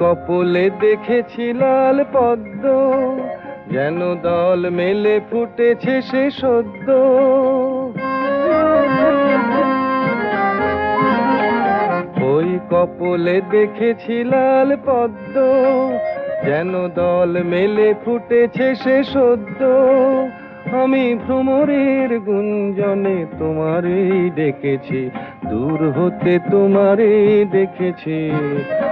কপলে দেখেছি লাল পদ্ম, যেন দল মেলে ফুটেছে সে সদ্য। ওই কপলে দেখেছি লাল পদ্ম, যেন দল মেলে ফুটেছে সে সদ্য। আমি ভ্রমরের গুঞ্জনে তোমারই ডেকেছি, দূর হতে তোমারই দেখেছি।